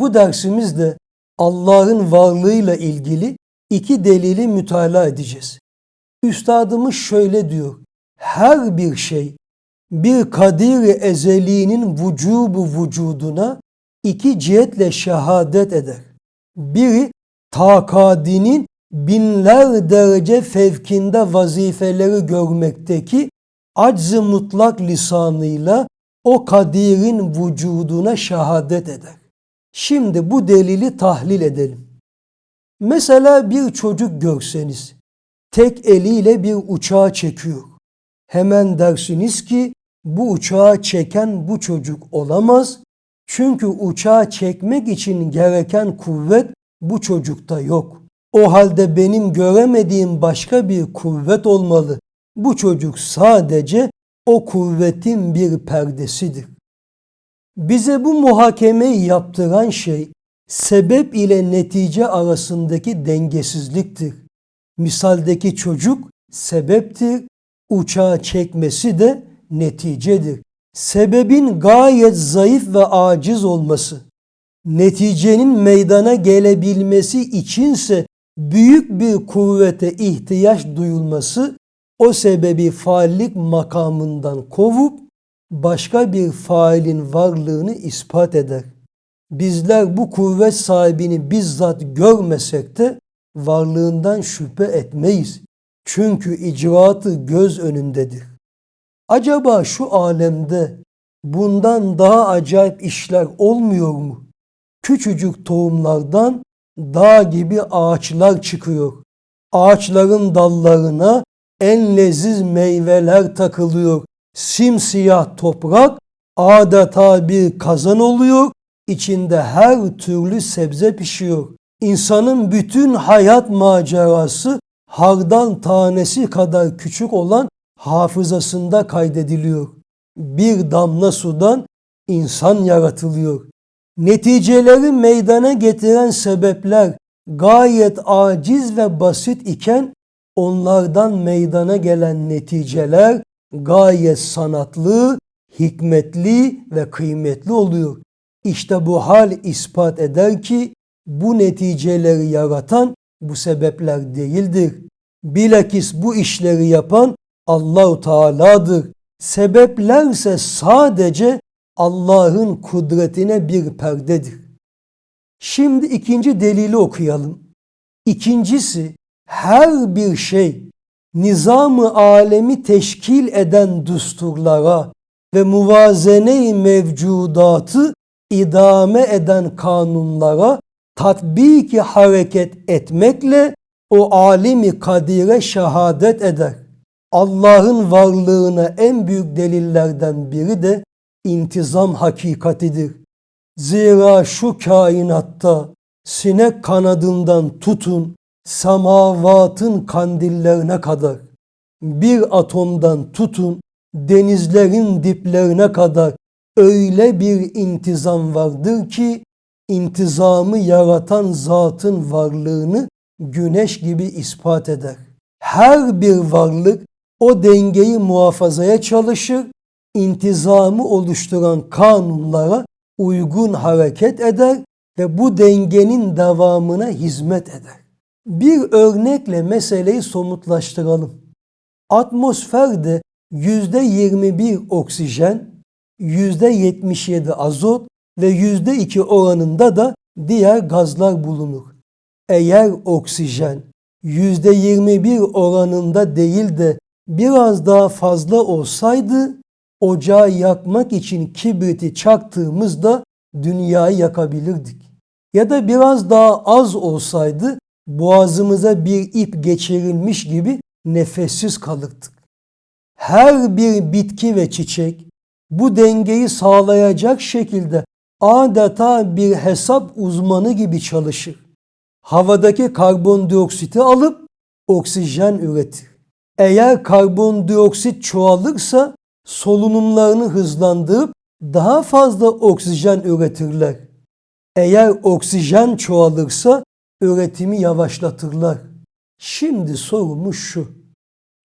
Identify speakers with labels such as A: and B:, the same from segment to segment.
A: Bu dersimizde Allah'ın varlığıyla ilgili iki delili mütalaa edeceğiz. Üstadımız şöyle diyor. Her bir şey bir kadir ezeliğinin vücubu vücuduna iki cihetle şehadet eder. Biri takadinin binler derece fevkinde vazifeleri görmekteki acz-ı mutlak lisanıyla o kadirin vücuduna şehadet eder. Şimdi bu delili tahlil edelim. Mesela bir çocuk görseniz tek eliyle bir uçağı çekiyor. Hemen dersiniz ki bu uçağı çeken bu çocuk olamaz. Çünkü uçağı çekmek için gereken kuvvet bu çocukta yok. O halde benim göremediğim başka bir kuvvet olmalı. Bu çocuk sadece o kuvvetin bir perdesidir. Bize bu muhakemeyi yaptıran şey sebep ile netice arasındaki dengesizliktir. Misaldeki çocuk sebeptir, uçağı çekmesi de neticedir. Sebebin gayet zayıf ve aciz olması, neticenin meydana gelebilmesi içinse büyük bir kuvvete ihtiyaç duyulması o sebebi faillik makamından kovup başka bir failin varlığını ispat eder. Bizler bu kuvvet sahibini bizzat görmesek de varlığından şüphe etmeyiz. Çünkü icraatı göz önündedir. Acaba şu alemde bundan daha acayip işler olmuyor mu? Küçücük tohumlardan dağ gibi ağaçlar çıkıyor. Ağaçların dallarına en leziz meyveler takılıyor. Simsiyah toprak adeta bir kazan oluyor. İçinde her türlü sebze pişiyor. İnsanın bütün hayat macerası hardal tanesi kadar küçük olan hafızasında kaydediliyor. Bir damla sudan insan yaratılıyor. Neticeleri meydana getiren sebepler gayet aciz ve basit iken onlardan meydana gelen neticeler gayet sanatlı, hikmetli ve kıymetli oluyor. İşte bu hal ispat eder ki bu neticeleri yaratan bu sebepler değildir. Bilakis bu işleri yapan Allahu Teala'dır. Sebeplerse sadece Allah'ın kudretine bir perdedir. Şimdi ikinci delili okuyalım. İkincisi her bir şey nizamı alemi teşkil eden düsturlara ve muvazene-i mevcudatı idame eden kanunlara tatbiki hareket etmekle o alimi kadire şehadet eder. Allah'ın varlığına en büyük delillerden biri de intizam hakikatidir. Zira şu kainatta sinek kanadından tutun semavatın kandillerine kadar bir atomdan tutun denizlerin diplerine kadar öyle bir intizam vardır ki intizamı yaratan zatın varlığını güneş gibi ispat eder. Her bir varlık o dengeyi muhafazaya çalışır, intizamı oluşturan kanunlara uygun hareket eder ve bu dengenin devamına hizmet eder. Bir örnekle meseleyi somutlaştıralım. Atmosferde %21 oksijen, %77 azot ve %2 oranında da diğer gazlar bulunur. Eğer oksijen %21 oranında değil de biraz daha fazla olsaydı ocağı yakmak için kibriti çaktığımızda dünyayı yakabilirdik. Ya da biraz daha az olsaydı boğazımıza bir ip geçirilmiş gibi nefessiz kalırdık. Her bir bitki ve çiçek bu dengeyi sağlayacak şekilde adeta bir hesap uzmanı gibi çalışır. Havadaki karbondioksiti alıp oksijen üretir. Eğer karbondioksit çoğalırsa solunumlarını hızlandırıp daha fazla oksijen üretirler. Eğer oksijen çoğalırsa üretimi yavaşlatırlar. Şimdi sorumuz şu.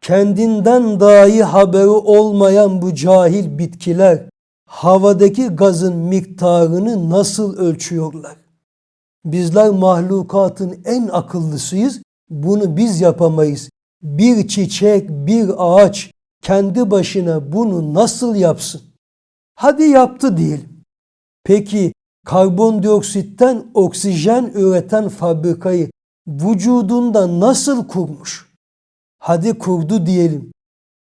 A: Kendinden dahi haberi olmayan bu cahil bitkiler havadaki gazın miktarını nasıl ölçüyorlar? Bizler mahlukatın en akıllısıyız. Bunu biz yapamayız. Bir çiçek, bir ağaç kendi başına bunu nasıl yapsın? Hadi yaptı diyelim. Peki karbondioksitten oksijen üreten fabrikayı vücudunda nasıl kurmuş? Hadi kurdu diyelim.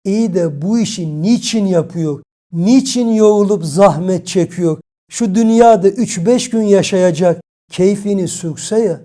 A: İyi de bu işi niçin yapıyor? Niçin yorulup zahmet çekiyor? Şu dünyada 3-5 gün yaşayacak keyfini sürse ya.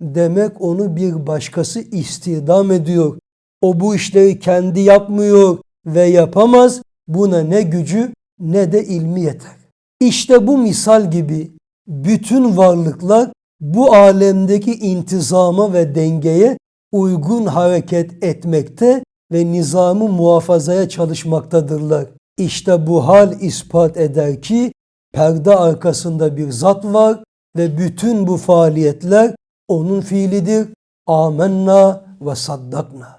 A: Demek onu bir başkası istihdam ediyor. O bu işleri kendi yapmıyor ve yapamaz. Buna ne gücü ne de ilmi yeter. İşte bu misal gibi bütün varlıklar bu alemdeki intizama ve dengeye uygun hareket etmekte ve nizamı muhafazaya çalışmaktadırlar. İşte bu hal ispat eder ki perde arkasında bir zat var ve bütün bu faaliyetler onun fiilidir. Amenna ve saddakna.